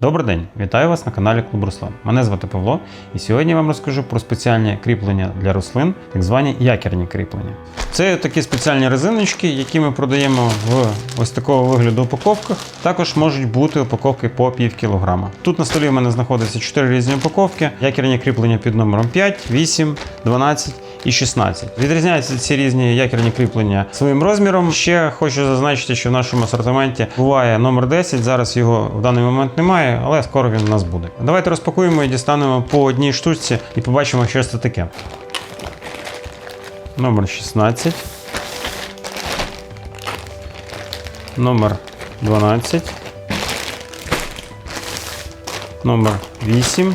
Добрий день, вітаю вас на каналі Клуб Руслан. Мене звати Павло, і сьогодні я вам розкажу про спеціальні кріплення для рослин, так звані якірні кріплення. Це такі спеціальні резиночки, які ми продаємо в ось такого вигляду упаковках. Також можуть бути упаковки по пів кілограма. Тут на столі в мене знаходяться 4 різні упаковки, якірні кріплення під номером 5, 8, 12 і 16. Відрізняються ці різні якірні кріплення своїм розміром. Ще хочу зазначити, що в нашому асортименті буває номер 10. Зараз його в даний момент немає, але скоро він у нас буде. Давайте розпакуємо і дістанемо по одній штучці і побачимо, що це таке. Номер 16. Номер 12. Номер 8.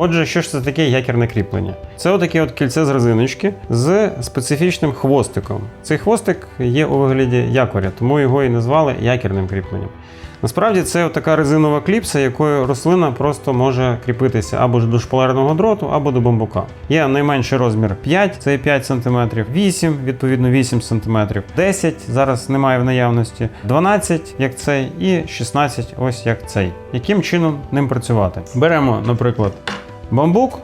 Отже, що ж це таке якірне кріплення? Це отаке от кільце з резиночки з специфічним хвостиком. Цей хвостик є у вигляді якоря, тому його і назвали якірним кріпленням. Насправді це така резинова кліпса, якою рослина просто може кріпитися або ж до шпалерного дроту, або до бамбука. Є найменший розмір 5, це 5 см, 8, відповідно 8 см, 10 зараз немає в наявності, 12, як цей, і 16, ось як цей. Яким чином ним працювати? Беремо, наприклад, бамбук.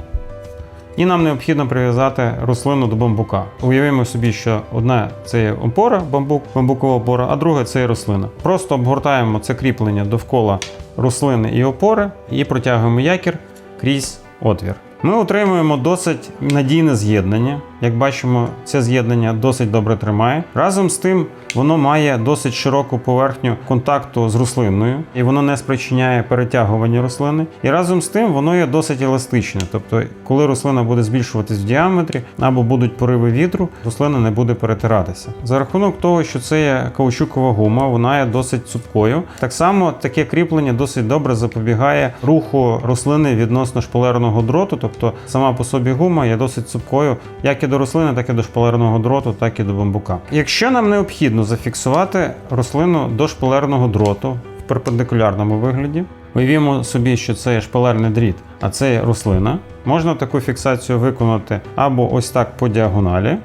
І нам необхідно прив'язати рослину до бамбука. Уявімо собі, що одна це є опора, бамбук, бамбукова опора, а друга це є рослина. Просто обгортаємо це кріплення довкола рослини і опори і протягуємо якір крізь отвір. Ми отримуємо досить надійне з'єднання. Як бачимо, це з'єднання досить добре тримає. Разом з тим, воно має досить широку поверхню контакту з рослиною, і воно не спричиняє перетягування рослини. І разом з тим воно є досить еластичне. Тобто, коли рослина буде збільшуватись в діаметрі або будуть пориви вітру, рослина не буде перетиратися. За рахунок того, що це є каучукова гума, вона є досить цупкою. Так само таке кріплення досить добре запобігає руху рослини відносно шпалерного дроту, тобто сама по собі гума є досить цупкою, як і до рослини, так і до шпалерного дроту, так і до бамбука. Якщо нам необхідно зафіксувати рослину до шпалерного дроту в перпендикулярному вигляді, уявімо собі, що це є шпалерний дріт, а це є рослина. Можна таку фіксацію виконати або ось так по діагоналі,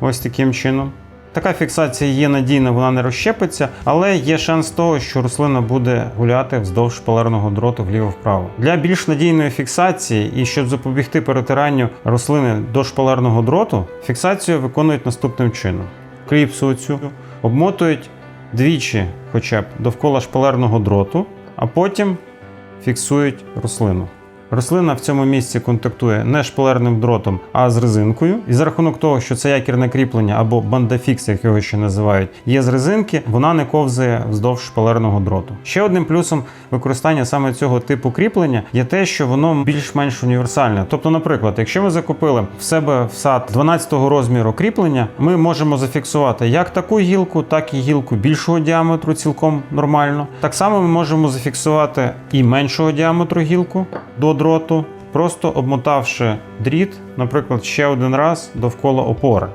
ось таким чином. Така фіксація є надійна, вона не розщепиться, але є шанс того, що рослина буде гуляти вздовж шпалерного дроту вліво-вправо. Для більш надійної фіксації і щоб запобігти перетиранню рослини до шпалерного дроту, фіксацію виконують наступним чином: кліпсу цю обмотують двічі, хоча б довкола шпалерного дроту, а потім фіксують рослину. Рослина в цьому місці контактує не шпалерним дротом, а з резинкою. І за рахунок того, що це якірне кріплення або бандафікс, як його ще називають, є з резинки, вона не ковзає вздовж шпалерного дроту. Ще одним плюсом використання саме цього типу кріплення є те, що воно більш-менш універсальне. Тобто, наприклад, якщо ми закупили в себе в сад 12-го розміру кріплення, ми можемо зафіксувати як таку гілку, так і гілку більшого діаметру, цілком нормально. Так само ми можемо зафіксувати і меншого діаметру гілку до дроту, просто обмотавши дріт, наприклад, ще один раз довкола опори.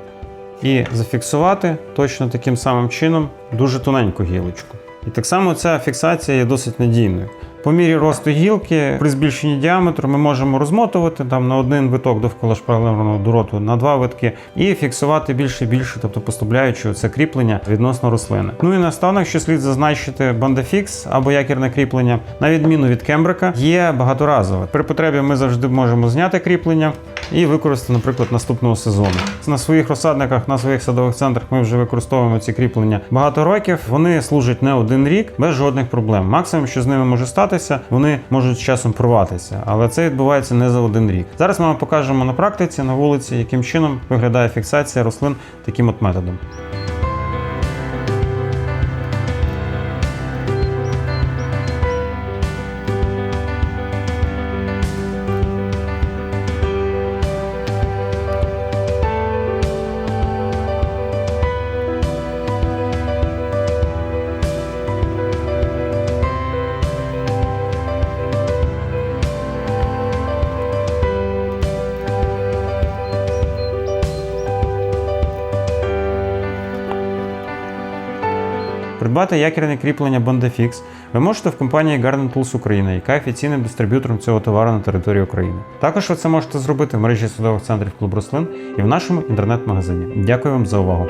І зафіксувати точно таким самим чином дуже тоненьку гілочку. І так само ця фіксація є досить надійною. По мірі росту гілки при збільшенні діаметру ми можемо розмотувати там на один виток довкола шпалерного дроту, на два витки, і фіксувати більше і більше, тобто поставляючи це кріплення відносно рослини. Ну і наостанок, що слід зазначити, бандафікс або якірне кріплення, на відміну від кембрика, є багаторазове. При потребі ми завжди можемо зняти кріплення і використати, наприклад, наступного сезону. На своїх розсадниках, на своїх садових центрах ми вже використовуємо ці кріплення багато років. Вони служать не один рік без жодних проблем. Максимум, що з ними може статися, вони можуть з часом порватися, але це відбувається не за один рік. Зараз ми вам покажемо на практиці на вулиці, яким чином виглядає фіксація рослин таким от методом. Придбати якірне кріплення Bondafix ви можете в компанії Garden Tools Україна, яка офіційним дистриб'ютором цього товару на території України. Також ви це можете зробити в мережі судових центрів клуб рослин і в нашому інтернет-магазині. Дякую вам за увагу.